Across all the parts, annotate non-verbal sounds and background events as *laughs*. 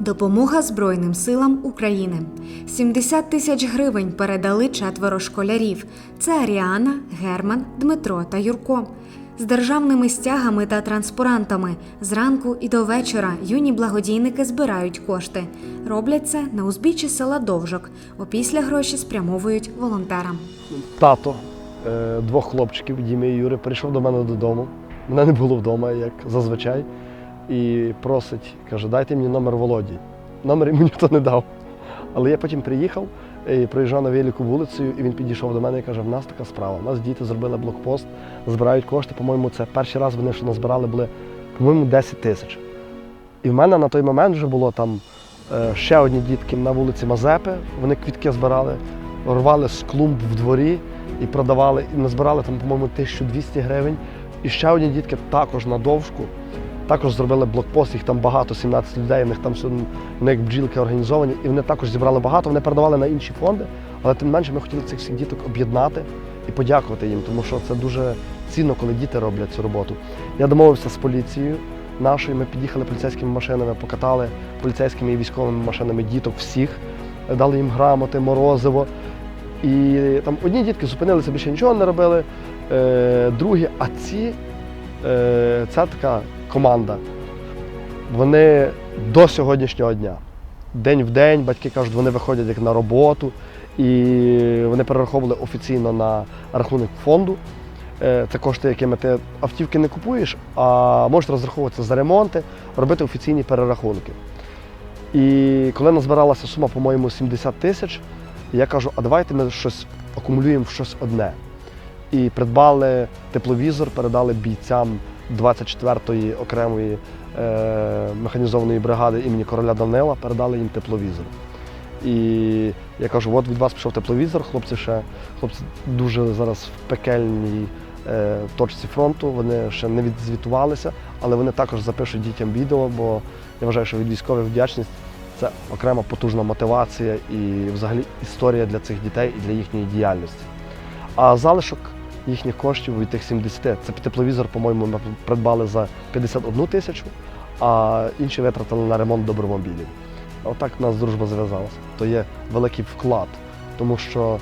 Допомога Збройним силам України. 70 тисяч гривень передали четверо школярів. Це Аріана, Герман, Дмитро та Юрко. З державними стягами та транспарантами зранку і до вечора юні благодійники збирають кошти. Роблять це на узбіччі села Довжок. Опісля гроші спрямовують волонтерам. Тато е, двох хлопчиків, Діми і Юри, прийшов до мене додому. Мене не було вдома, як зазвичай. І просить, каже, дайте мені номер Володі. Номер йому *laughs* ніхто не дав. Але я потім приїхав і проїжджав на велику вулицею, і він підійшов до мене і каже, в нас така справа. У нас діти зробили блокпост, збирають кошти. По-моєму, це перший раз вони що назбирали були, по-моєму, 10 тисяч. І в мене на той момент вже було там е, ще одні дітки на вулиці Мазепи. Вони квітки збирали, рвали з клумб в дворі і продавали, і назбирали там, по-моєму, 1200 гривень. І ще одні дітки також на довжку. Також зробили блокпост, їх там багато, 17 людей, в них там в них бджілки організовані, і вони також зібрали багато, вони передавали на інші фонди, але тим не менше ми хотіли цих всіх діток об'єднати і подякувати їм, тому що це дуже цінно, коли діти роблять цю роботу. Я домовився з поліцією нашою, ми під'їхали поліцейськими машинами, покатали поліцейськими і військовими машинами діток всіх, дали їм грамоти, морозиво. І там одні дітки зупинилися, більше нічого не робили, е, другі, а ці, е, ця така команда, вони до сьогоднішнього дня, день в день, батьки кажуть, вони виходять як на роботу, і вони перераховували офіційно на рахунок фонду. Е, Це кошти, якими ти автівки не купуєш, а можеш розраховуватися за ремонти, робити офіційні перерахунки. І коли назбиралася сума, по-моєму, 70 тисяч, я кажу, а давайте ми щось акумулюємо в щось одне. І придбали тепловізор, передали бійцям 24-ї окремої е, механізованої бригади імені короля Данила, передали їм тепловізор. І я кажу, от від вас пішов тепловізор, хлопці ще хлопці дуже зараз в пекельній е, точці фронту, вони ще не відзвітувалися, але вони також запишуть дітям відео, бо я вважаю, що від військових вдячність це окрема потужна мотивація і взагалі історія для цих дітей і для їхньої діяльності. А залишок їхніх коштів від тих 70, це тепловізор, по-моєму, ми придбали за 51 тисячу, а інші витратили на ремонт добромобілів. Отак у нас дружба зв'язалася. То є великий вклад, тому що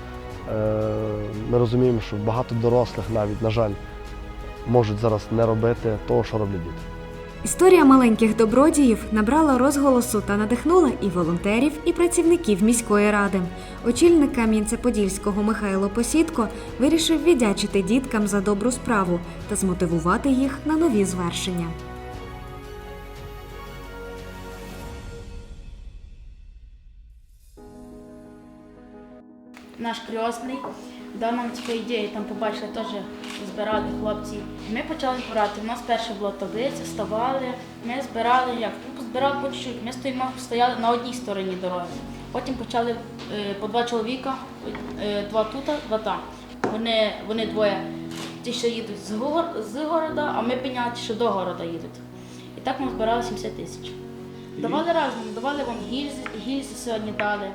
е, ми розуміємо, що багато дорослих навіть, на жаль, можуть зараз не робити того, що роблять діти. Історія маленьких добродіїв набрала розголосу та надихнула і волонтерів, і працівників міської ради. Очільник Кам'янця-Подільського Михайло Посідко вирішив віддячити діткам за добру справу та змотивувати їх на нові звершення. Наш крьосний дав нам таку ідею, там побачили теж збирали хлопці. Ми почали збирати. У нас перше була таблиця, ставали, ми збирали як? Ну, збирали по чуть-чуть. Ми стоїмо, стояли на одній стороні дороги. Потім почали е, по два чоловіка, е, два тут, два там. Вони, вони двоє, ті, що їдуть з, гор, з города, а ми пеняли, ті, що до города їдуть. І так ми збирали 70 тисяч. Давали разом, давали вам гільзи, гільзи сьогодні дали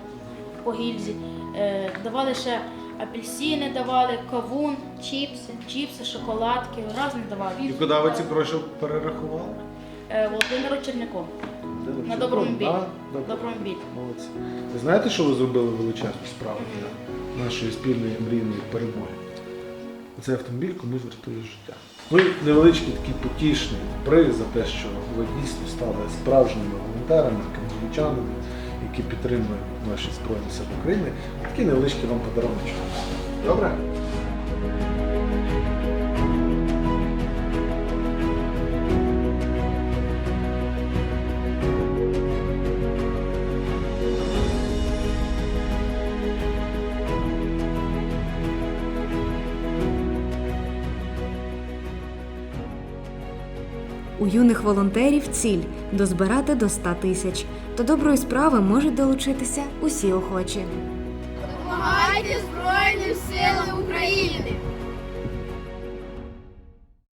по гільзі. Е, давали ще апельсини, давали кавун, чіпси, чіпси, шоколадки, разом давали. І куди ви ці гроші перерахували? Е, Володимиру Черняку на доброму білі. Молодці. Ви знаєте, що ви зробили величезну справу для нашої спільної мрійної перемоги? Цей автомобіль комусь врятує життя. Ну і невеличкий такий потішний приз за те, що ви дійсно стали справжніми волонтерами, кам'янчанами, які підтримують наші Збройні Сили України. Такий невеличкий вам подарунок. Добре? У юних волонтерів ціль дозбирати до 100 тисяч. До доброї справи можуть долучитися усі охочі. Допомагайте Збройним силам України!